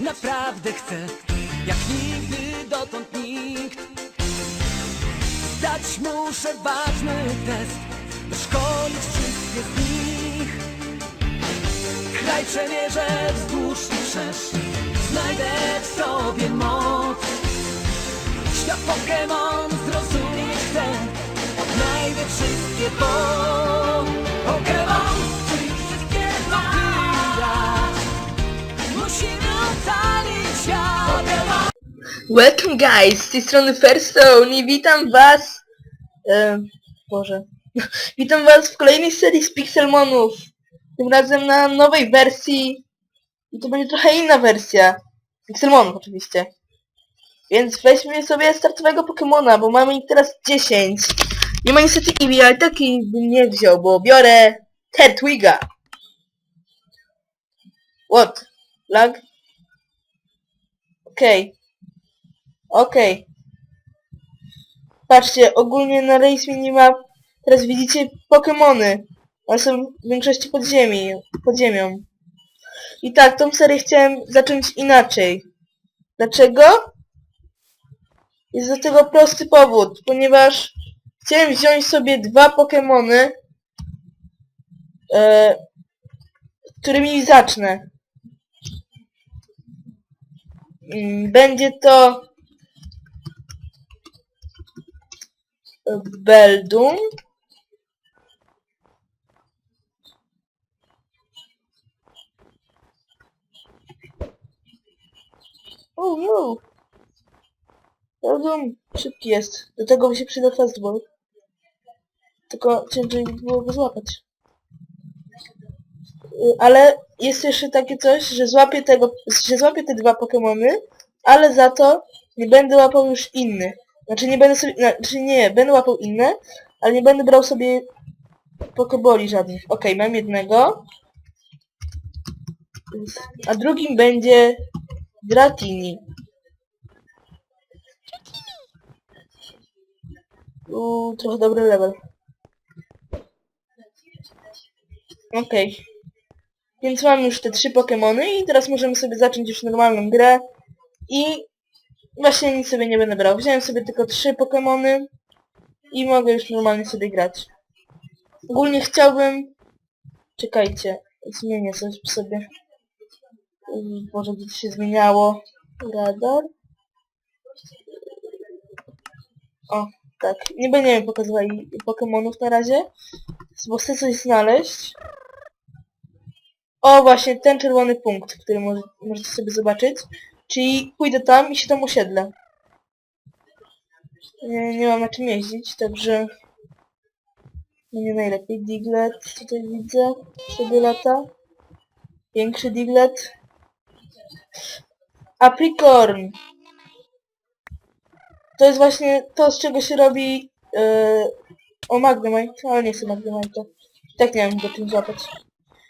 naprawdę chcę Jak nigdy dotąd nikt. Zdać muszę ważny test Doszkolić wszystkie z nich. Kraj przemierzę wzdłuż i wszerz Znajdę w sobie moc. Świat Pokémon zrozumieć chcę Odnajdę wszystkie po Pokémon Welcome guys, z tej strony Fairstone i witam was... E, Boże. witam was w kolejnej serii z Pixelmonów. Tym razem na nowej wersji. I to będzie trochę inna wersja. Pixelmonów oczywiście. Więc weźmy sobie startowego Pokemona, bo mamy ich teraz 10. Nie ma niestety Eevee, ale taki bym nie wziął, bo biorę Tertwiga. What? Lag? Okej. Okej. Patrzcie, ogólnie na Race Minimap teraz widzicie Pokemony. One są w większości pod ziemi, pod ziemią. I tak, tą serię chciałem zacząć inaczej. Dlaczego? Jest do tego prosty powód, ponieważ chciałem wziąć sobie dwa Pokemony, e, którymi zacznę. Mm, Będzie to Beldum. O, no. Beldum szybki jest. Do tego by się przyda fastball. Tylko ciężej by było go złapać. Y, Ale jest jeszcze takie coś, że złapię tego, że złapię te dwa Pokemony, ale za to nie będę łapał już innych. Znaczy nie będę sobie, znaczy nie, będę łapał inne, ale nie będę brał sobie pokeboli żadnych. Okej, mam jednego. A drugim będzie Dratini. Uuu, trochę dobry level. Okej. Więc mam już te trzy Pokemony i teraz możemy sobie zacząć już normalną grę. I Właśnie nic sobie nie będę brał. Wziąłem sobie tylko trzy Pokemony i mogę już normalnie sobie grać. Ogólnie chciałbym... Czekajcie, zmienię coś sobie. Ym, Boże, gdzie to się zmieniało? Radar. O, tak. Nie będziemy pokazywali Pokemonów na razie, bo chcę coś znaleźć. O, właśnie ten czerwony punkt, który może, możecie sobie zobaczyć. Czyli pójdę tam i się tam osiedlę. Nie, nie mam na czym jeździć, także... No nie najlepiej. Diglett tutaj widzę. Sobie lata. Większy Diglett. Apricorn! To jest właśnie to, z czego się robi... Yy, o, Magnemite, ale nie chcę Magnemite'a. Tak nie wiem, go czym złapać.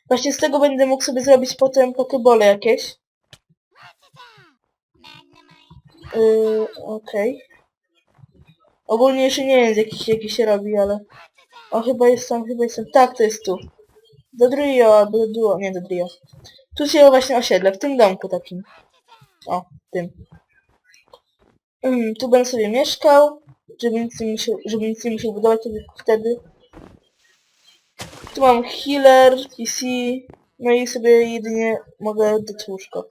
Właśnie z tego będę mógł sobie zrobić potem pokebole jakieś. Yy, okej. Ogólnie jeszcze nie wiem z jakich, jaki się robi, ale... O, chyba jest tam, chyba jest tam. Tak, to jest tu. Do Drio, albo do Duo, nie do Drio. Tu się właśnie osiedlę, w tym domku takim. O, tym. Mm, tu będę sobie mieszkał, żeby nic nie musiał, żeby nic nie musiał budować wtedy- wtedy. Tu mam healer, PC, no i sobie jedynie mogę dać łóżko.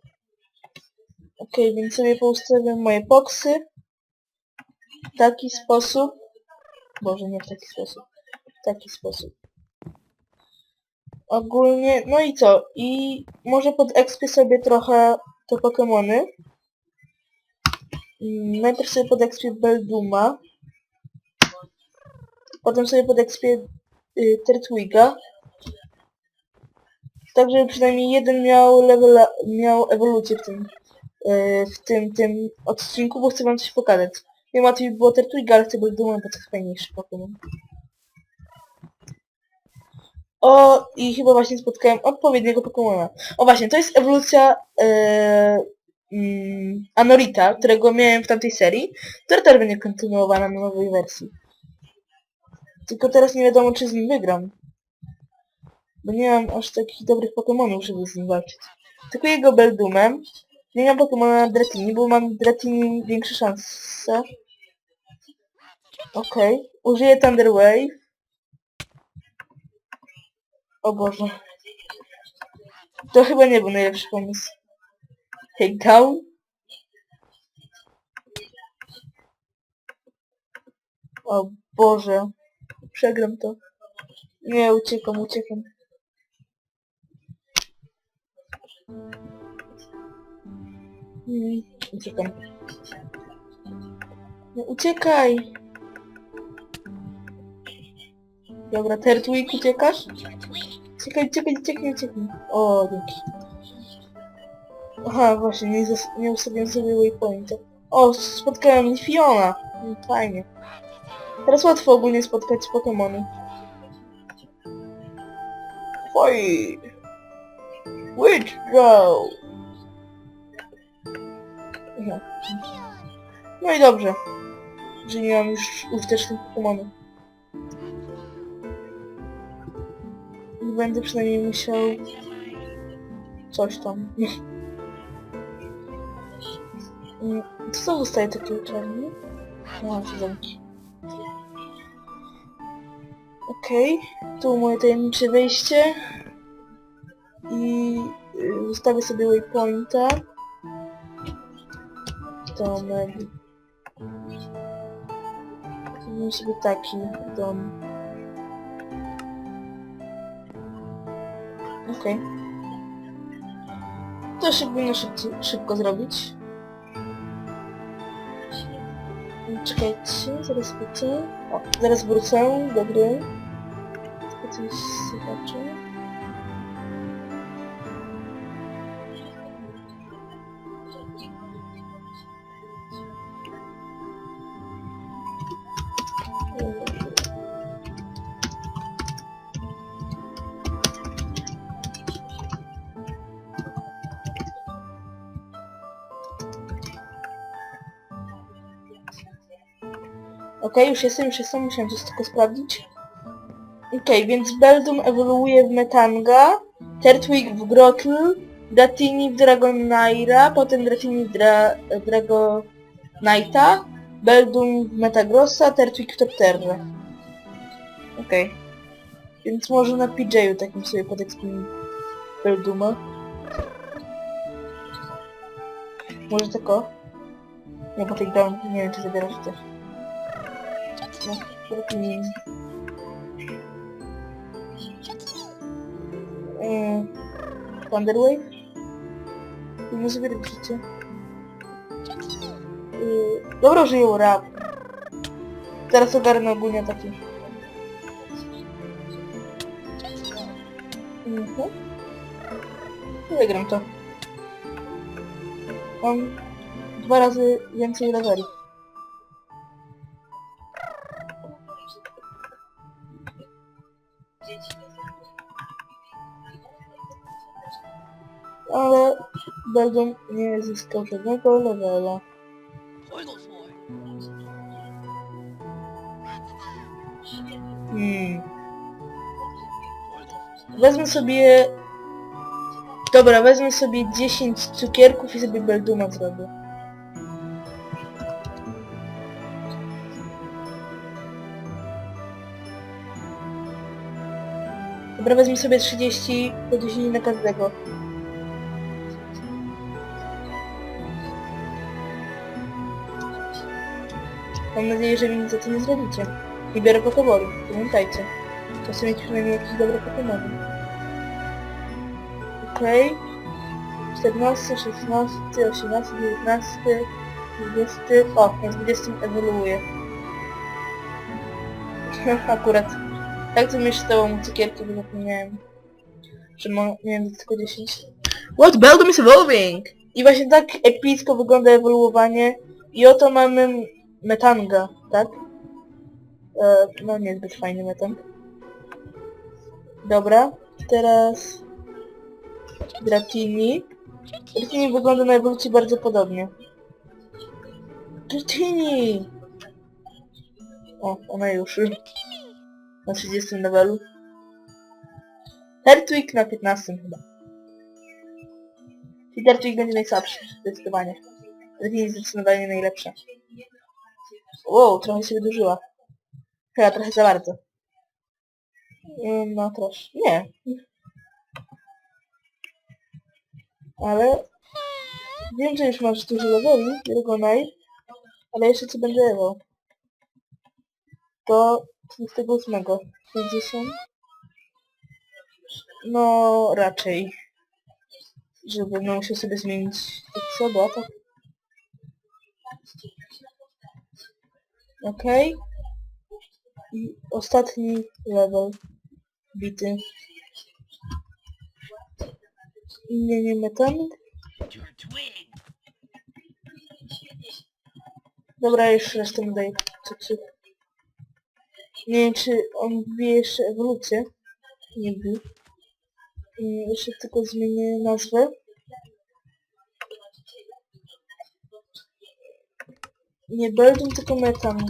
Okej, więc sobie poustawiam moje boksy. W taki sposób. Boże, nie w taki sposób. W taki sposób. Ogólnie, no i co? I może podekspię sobie trochę te Pokemony. Mm, Najpierw sobie podekspię Belduma. Potem sobie podekspię y, Tertwiga. Tak, żeby przynajmniej jeden miał level, miał ewolucję w tym w tym, tym odcinku, bo chcę wam coś pokazać. Nie łatwiej było Tertwiga, ale chcę Belduma, bo to jest fajniejszy Pokémon. O, i chyba właśnie spotkałem odpowiedniego Pokémona. O właśnie, to jest ewolucja yy, mm, Anorita, którego miałem w tamtej serii, która też będzie kontynuowana na nowej wersji. Tylko teraz nie wiadomo, czy z nim wygram. Bo nie mam aż takich dobrych Pokémonów, żeby z nim walczyć. Tylko jego Beldumem Zmieniam Pokemona na Dratini, bo mam Dratini większe szanse. Okej. Użyję Thunder Wave. O Boże. To chyba nie był najlepszy pomysł. Takedown? O Boże. Przegram to. Nie, uciekam, uciekam. Uciekam. No uciekaj! Dobra, Tertwig, uciekasz? Uciekaj, uciekaj, uciekaj, uciekaj. O, dzięki. Aha, właśnie, nie, nie ustawiłem sobie waypointa. O, spotkałem Fiona. Mm, Fajnie. Teraz łatwo ogólnie spotkać Pokemony. Oj! Withdraw! Mhm. No i dobrze. Że nie mam już użytecznych Pokemonów. Będę przynajmniej musiał... Coś tam. Co zostaje takie czarne? No, zamki. Okej, tu moje tajemnicze wejście. I y, ustawię sobie waypointa. Domek. Zrobimy sobie taki dom. Okej. To się powinno szybko, szybko zrobić. Czekajcie, zaraz wrócę. O, zaraz wrócę do gry. Tylko coś zobaczę. Okej, już jestem, już jestem, musiałem coś tylko sprawdzić. Okej, więc Beldum ewoluuje w Metanga, Tertwig w Grotl, Dratini w Dragonaira, potem Dratini w Dra Dragonite, Beldum w Metagrossa, Tertwig w Torterra. Okej. Więc może na PJ-u takim sobie podekspimy Belduma. Może tylko? Nie, bo take down, nie wiem czy zabierasz też. No, lepiej. Yy, Thunderwave? Nie zabierać życie. Yy, dobra, że ją rap. Teraz ogarnę ogólnie taki. Mhm. Wygram to. Mam dwa razy więcej leveli. Ale Beldum nie zyskał żadnego levela. Hmm. Wezmę sobie... Dobra, wezmę sobie 10 cukierków i sobie Belduma zrobię. Dobra, wezmę sobie 30 po 10 na każdego. Mam nadzieję, że mi nic za to nie zrobicie. I biorę pokeboli, pamiętajcie. Chcę mieć przynajmniej jakieś dobre pokemony. Okej. 14, 16, 18, 19, 20... O, na 20 ewoluuje. Akurat. Tak to myślałem mu cukierki, bo zapomniałem. Że ma, miałem tylko 10. What Beldum is evolving! I właśnie tak epicko wygląda ewoluowanie. I oto mamy Metanga, tak? E, no niezbyt fajny metang. Dobra, teraz Dratini. Dratini wygląda na ewolucji bardzo podobnie. Dratini! O, ona już na 30 levelu. Hertwig na 15 chyba. Peter Twig będzie najsłabszy, zdecydowanie. Jest zdecydowanie najlepsza. Wow, trochę się wydłużyła. Chyba trochę za bardzo. Mm, No troszkę. Nie. Ale... Wiem, że już masz dużo leveli, Dragonite, ale jeszcze co będę ewał. To 28. 50. No raczej. Żeby no musiał sobie zmienić sobie, a tak. Okej. I ostatni level bity. Nie metanik. Dobra, już resztę mu daję. Co, co? Nie wiem, czy on wbije jeszcze ewolucję. Nie wbił. Mm, Jeszcze tylko zmienię nazwę. Nie Beldum, tylko Metan.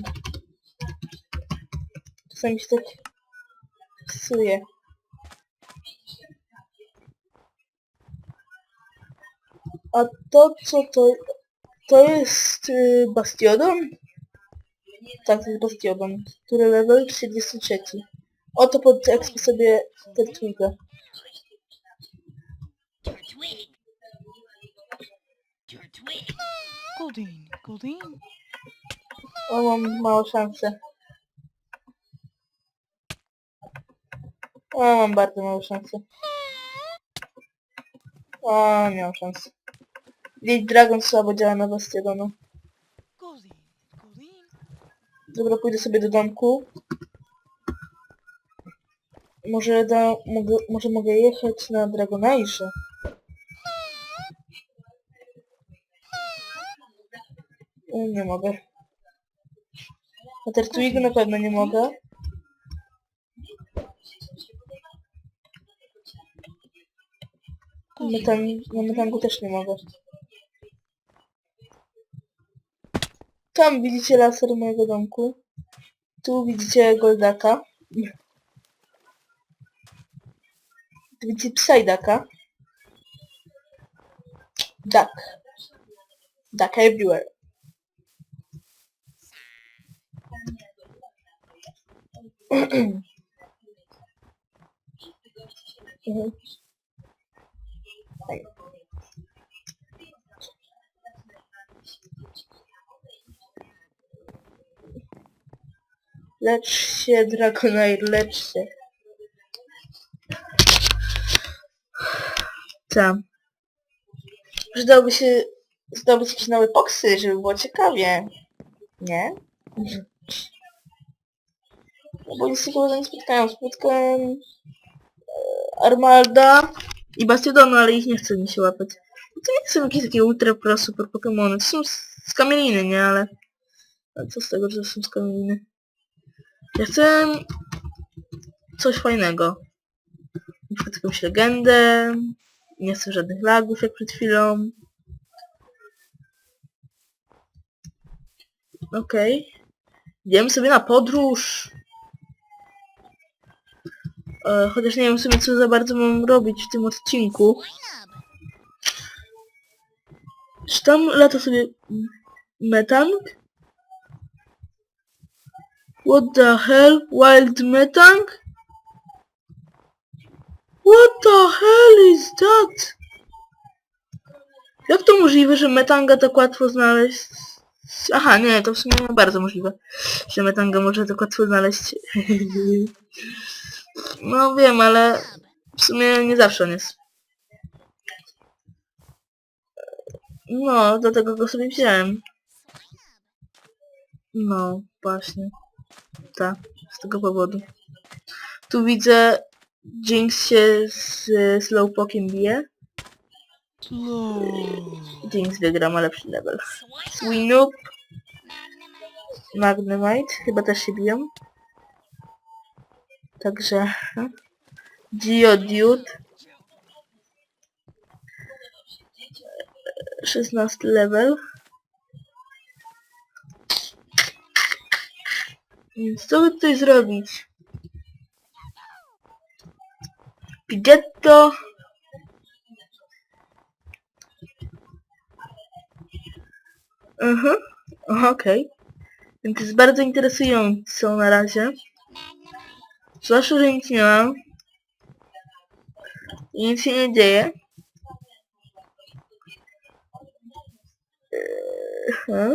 Czasami się tak psuje. A to co to... To jest y, Bastiodon? Tak, to jest Bastiodon, który level 33. Oto pod exp sobie ten Twiga. Goldine, Goldine. O, mam małe szanse. O, mam bardzo małe szanse. O, nie mam szans. Lead Dragon słabo działa na. Goldine, Goldine. Dobra, pójdę sobie do domku. Może, da, mogę, może mogę jechać na Dragonajsze. E, Nie mogę. Na Tertuigu na pewno nie mogę. Metan, na metangu też nie mogę. Tam widzicie laser mojego domku. Tu widzicie Goldaka. Tu widzicie Psydaka. Duck. Duck everywhere. Lecz się, Dragonair, lecz się. Tam. Przydałoby się zdobyć jakieś nowe poksy, żeby było ciekawie. Nie? No bo nic takiego nie spotkałem. Spotkałem e, Armalda i Bastiodona, ale ich nie chcę mi się łapać. No To nie są jakieś takie ultra pro super Pokémony. To są z, kamieliny, nie? Ale... ale co z tego, że to są z kamieliny? Ja chcę coś fajnego. Na przykład jakąś legendę. Nie chcę żadnych lagów jak przed chwilą. Okej. Idziemy sobie na podróż. E, chociaż nie wiem w sumie co za bardzo mam robić w tym odcinku. Czy tam lata sobie metank? What the hell? Wild metank? What the hell is that? Jak to możliwe, że metanga tak łatwo znaleźć? Aha, nie, to w sumie bardzo możliwe, że metanga może tak łatwo znaleźć. no wiem, ale w sumie nie zawsze on jest. No, dlatego go sobie wziąłem. No, właśnie. Tak, z tego powodu. Tu widzę Jinx się z Slowpokiem bije. Slow. Jinx wygra, ma lepszy level. Swinoop, Magnemite, chyba też się biją. Także... Geodude. 16 level. Więc co by tutaj zrobić? Pidgetto. Mhm. Okej. Więc jest bardzo interesująco na razie. Zwłaszcza, że nic. I nic się nie dzieje. Eee, aha.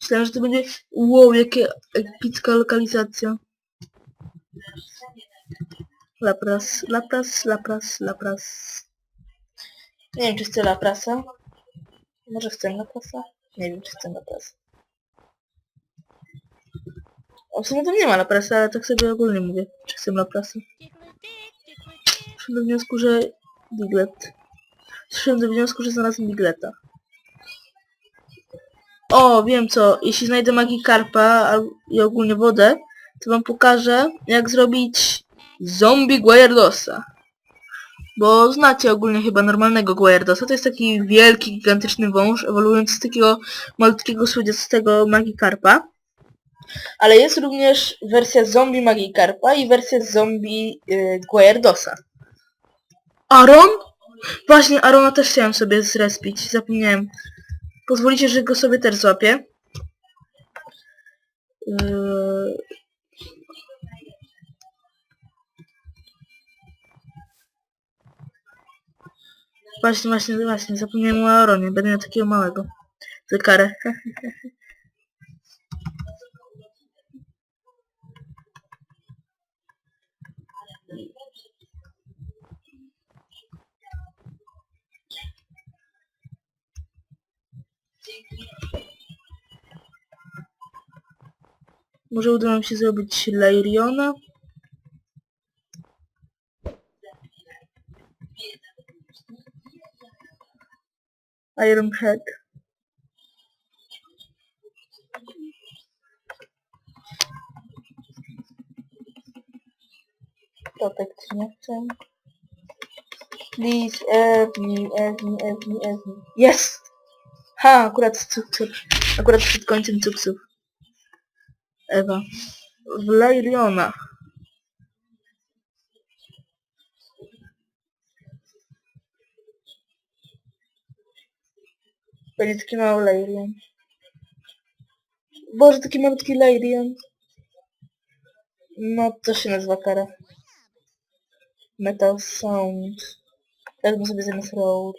Myślałem, że to będzie... Wow, jakie epicka lokalizacja. Lapras, Lapras, Lapras, Lapras. Nie wiem, czy chcę Laprasa. Może chcę Laprasa? Nie wiem, czy chcę Laprasa. W sumie nie ma Laprasa, ale tak sobie ogólnie mówię, czy chcę Laprasa. Przyszedłem do wniosku, że Diglett. Przyszedłem do wniosku, że znalazłem Digletta. O, wiem co. Jeśli znajdę Magikarpa i ogólnie wodę, to wam pokażę, jak zrobić zombie Guayardosa. Bo znacie ogólnie chyba normalnego Guayardosa. To jest taki wielki, gigantyczny wąż, ewoluujący z takiego malutkiego, słodziastego Magikarpa. Ale jest również wersja zombie Magikarpa i wersja zombie yy, Guayardosa. Aaron? Właśnie, Arona też chciałem sobie zrespić, zapomniałem. Pozwolicie, że go sobie też złapię. Yy... Właśnie, właśnie, właśnie, zapomniałem o Aronie, będę miał takiego małego. Za karę. Może uda nam się zrobić Lairiona? Iron Head. Protection chcę. Please, help me, help me. Jest! Ha, akurat cuksów. Akurat przed końcem cuksów. Ewa. W Lairiona. Będzie taki mały Lairion. Boże, taki malutki Lairion. No, to się nazywa kara. Metal Sound. Wezmę sobie zamiast Roll.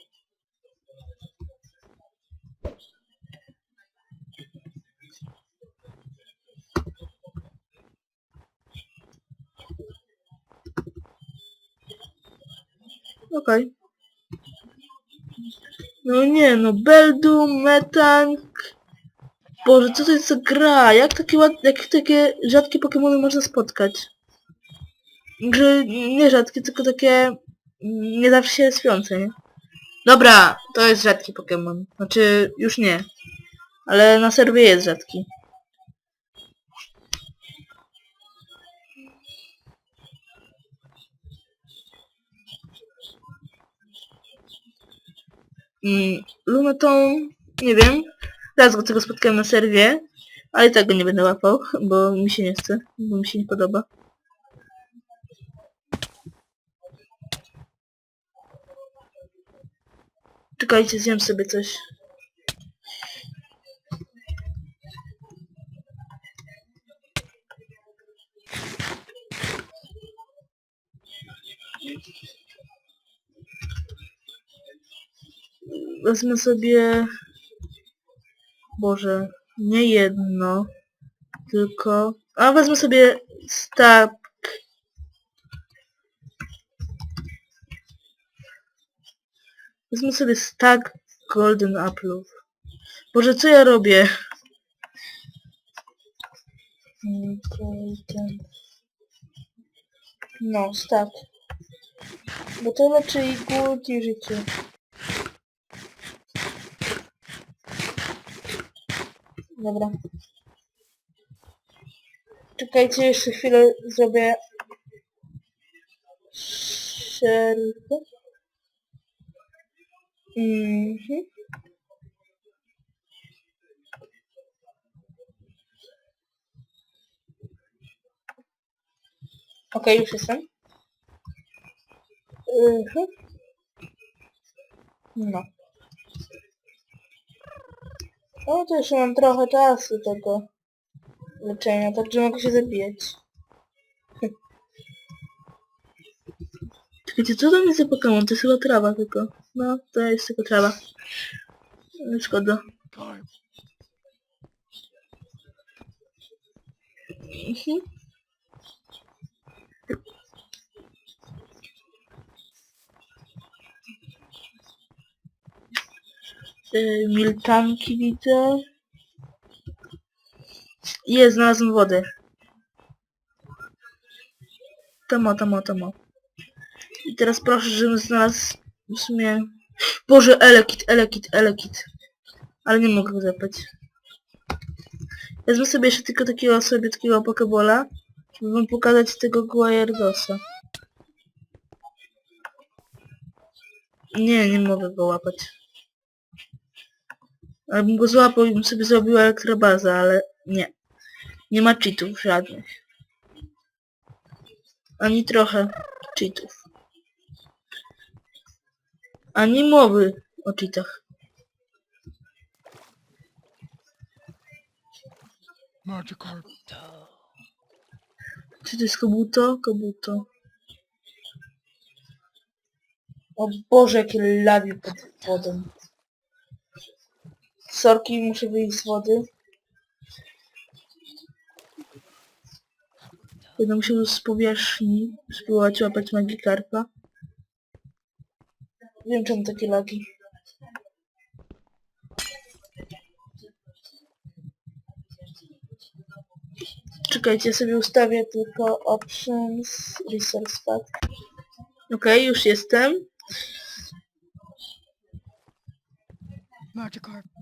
Okej. No nie, no Beldum, Metank. Boże, co to jest za gra? Jak takie, jak takie rzadkie Pokemony można spotkać? Że nie rzadkie, tylko takie mm, nie zawsze się śpiące, nie? Dobra, to jest rzadki Pokémon. Znaczy, już nie. Ale na serwie jest rzadki. Mm, Lumeton, nie wiem. Raz go tego spotkałem na serwie, ale i tak go nie będę łapał, bo mi się nie chce, bo mi się nie podoba. Czekajcie, zjem sobie coś. Wezmę sobie... Boże, nie jedno, tylko... A wezmę sobie stack. Wezmę sobie stack golden applów. Boże, co ja robię? No, stack. Bo to raczej głód i życie. Dobra. Czekajcie, jeszcze chwilę zrobię przerwę. Mhm. Okej, już jestem. Mhm. No. No to jeszcze mam trochę czasu tego leczenia, także mogę się zabijać. Czekajcie, co to jest za Pokémon? To jest chyba trawa tylko. No, to jest tylko trawa. No, Szkoda. Mhm. Yy, Milczanki widzę. Jest, znalazłem wodę. Tomo, tomo, tomo. I teraz proszę, żebym znalazł w sumie... Boże, elekit, elekit, elekit. Ale nie mogę go zapać. Wezmę sobie jeszcze tylko takiego sobieckiego pokebola, żeby wam pokazać tego Guayardosa. Nie, nie mogę go łapać. Ale bym go złapał i bym sobie zrobił elektrobazę, ale nie. Nie ma cheatów żadnych. Ani trochę cheatów. Ani mowy o cheatach. Magikarp. Czy to jest kobuto? Kobuto. O Boże, jakie lagi pod wodą. Sorki, muszę wyjść z wody. Będę musiał z powierzchni spróbować łapać Magikarpa. Wiem czemu takie lagi. Czekajcie, sobie ustawię tylko options, resource pack. Okej, już jestem. Magikarp.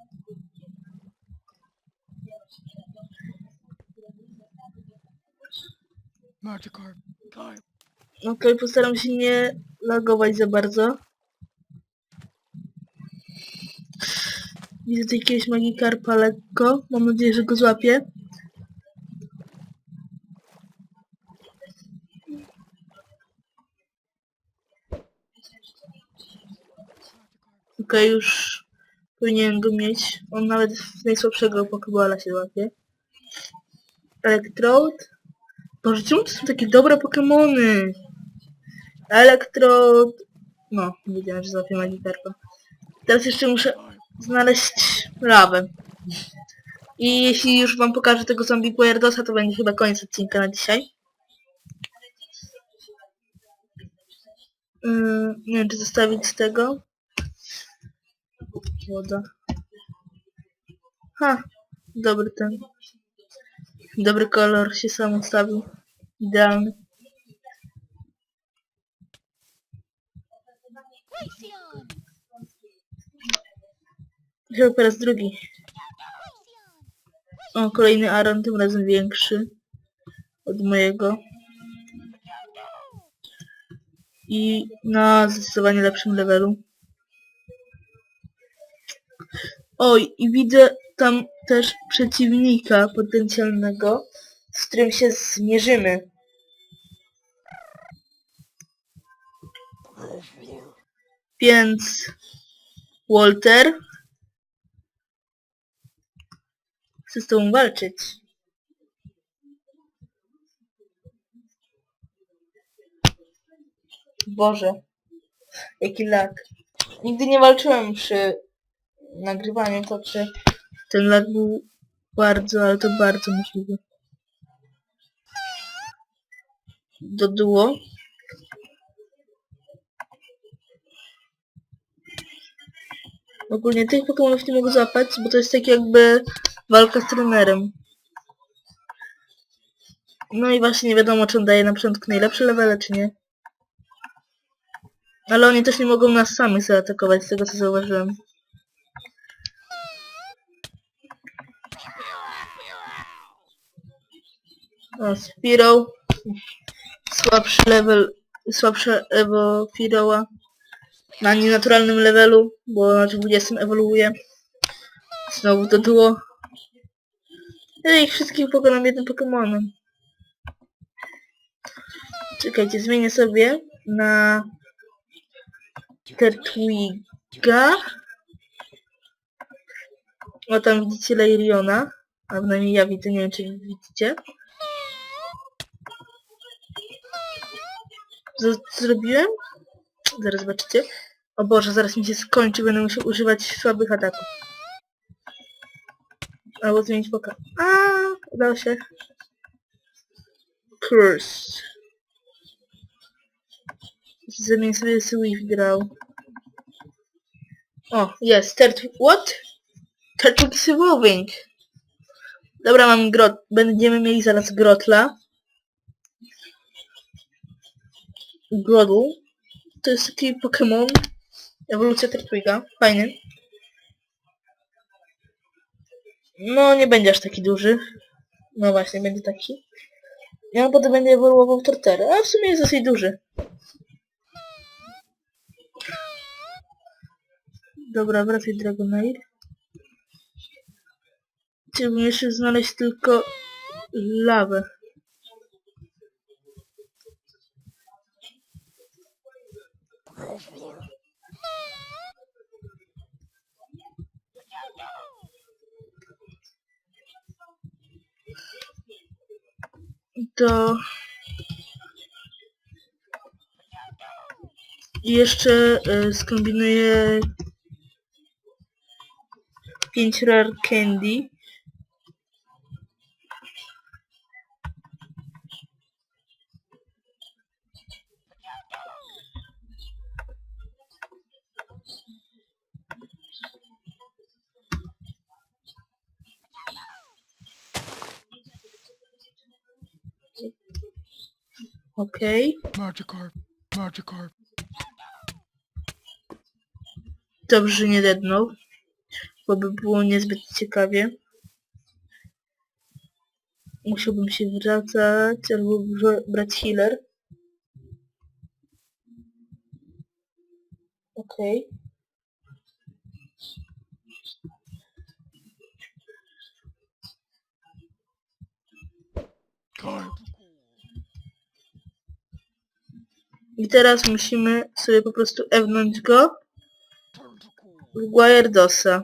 Magikarp. Carp. Okej, postaram się nie lagować za bardzo. Widzę tu jakiegoś magikarpa lekko. Mam nadzieję, że go złapię. Okej, już powinienem go mieć. On nawet w najsłabszego Pokebola się łapie. Electrode. Boże, czemu to są takie dobre Pokemony? Elektrod... No, nie wiedziałem, że złapię Magikarpa. Teraz jeszcze muszę znaleźć lawę. I jeśli już wam pokażę tego zombie Guardosa, to będzie chyba koniec odcinka na dzisiaj. Yy, nie wiem, czy zostawić tego. Woda. Ha, dobry ten. Dobry kolor się sam ustawił. Idealny. Chyba po raz drugi. O, kolejny Aaron, tym razem większy od mojego. I na zdecydowanie lepszym levelu. Oj, i widzę tam też przeciwnika potencjalnego, z którym się zmierzymy. Więc Walter chce z tobą walczyć. Boże, jaki lag. Nigdy nie walczyłem przy nagrywaniu, to czy ten lag był bardzo, ale to bardzo możliwe. Do duo. Ogólnie tych Pokemonów nie mogę złapać, bo to jest tak jakby walka z trenerem. No i właśnie nie wiadomo, czy on daje na początku najlepsze levele, czy nie. Ale oni też nie mogą nas samych zaatakować, z tego co zauważyłem. Spiro. Słabszy level, słabsze Evo Firoła. Na nienaturalnym levelu, bo na 20 ewoluuje. Znowu to duo. Ja ich wszystkich pokonam jednym Pokemonem. Czekajcie, zmienię sobie na Tertwiga. O, tam widzicie Leiriona. A przynajmniej ja widzę, nie wiem czy widzicie. Co, co zrobiłem? Zaraz zobaczycie. O Boże, zaraz mi się skończy, będę musiał używać słabych ataków. Albo zmienić poka. A, udało się. Curse. Zamień sobie Swift grał. O, jest. Third... What? Turtle is evolving. Dobra, mam grot. Będziemy mieli zaraz grotla. Grodl. To jest taki Pokémon. Ewolucja Turtwiga. Fajny. No, nie będzie aż taki duży. No właśnie, będzie taki. I on potem będzie ewoluował Torterę, a w sumie jest dosyć duży. Dobra, wracaj Dragonair. Chciałbym jeszcze znaleźć tylko lawę. To... Jeszcze y, skombinuję 5 rare candy. Okej. Magikarp. Magikarp. Dobrze, że nie dednął, bo by było niezbyt ciekawie. Musiałbym się wracać albo brać healer. Okej. Carp. I teraz musimy sobie po prostu ewnąć go w Guajardosa.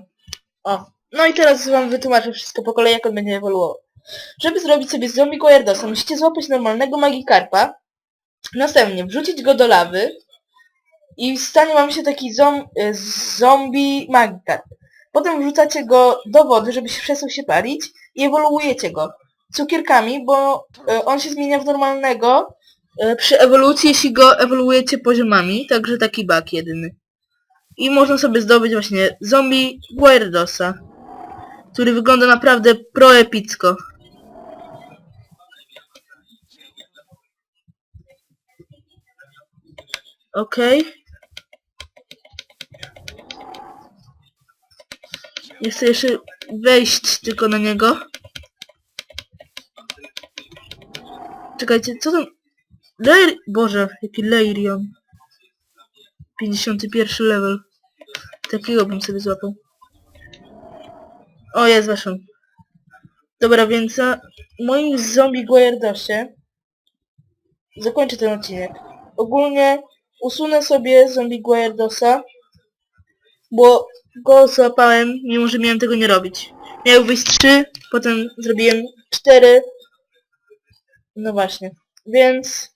O. No i teraz wam wytłumaczę wszystko po kolei, jak on będzie ewoluował. Żeby zrobić sobie zombie Guajardosa, musicie złapać normalnego Magikarpa, następnie wrzucić go do lawy i stanie wam się taki zom e, zombie Magikarp. Potem wrzucacie go do wody, żeby się przestał się palić i ewoluujecie go cukierkami, bo e, on się zmienia w normalnego przy ewolucji, jeśli go ewoluujecie poziomami, także taki bug jedyny. I można sobie zdobyć właśnie zombie Guairdosa, który wygląda naprawdę proepicko. Okej. Chcę jeszcze wejść tylko na niego. Czekajcie, co tam? Leir... Boże, jaki Leirion. 51 level. Takiego bym sobie złapał. O, jest waszą. Dobra, więc na moim zombie Guajardosie zakończę ten odcinek. Ogólnie usunę sobie zombie Guajardosa, bo go złapałem, mimo że miałem tego nie robić. Miały wyjść 3, potem zrobiłem 4. No właśnie. Więc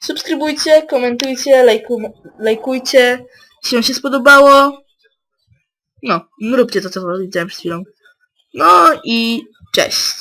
subskrybujcie, komentujcie, lajku, lajkujcie. Jeśli wam się spodobało, no, róbcie to, co powiedziałem przed chwilą. No i cześć.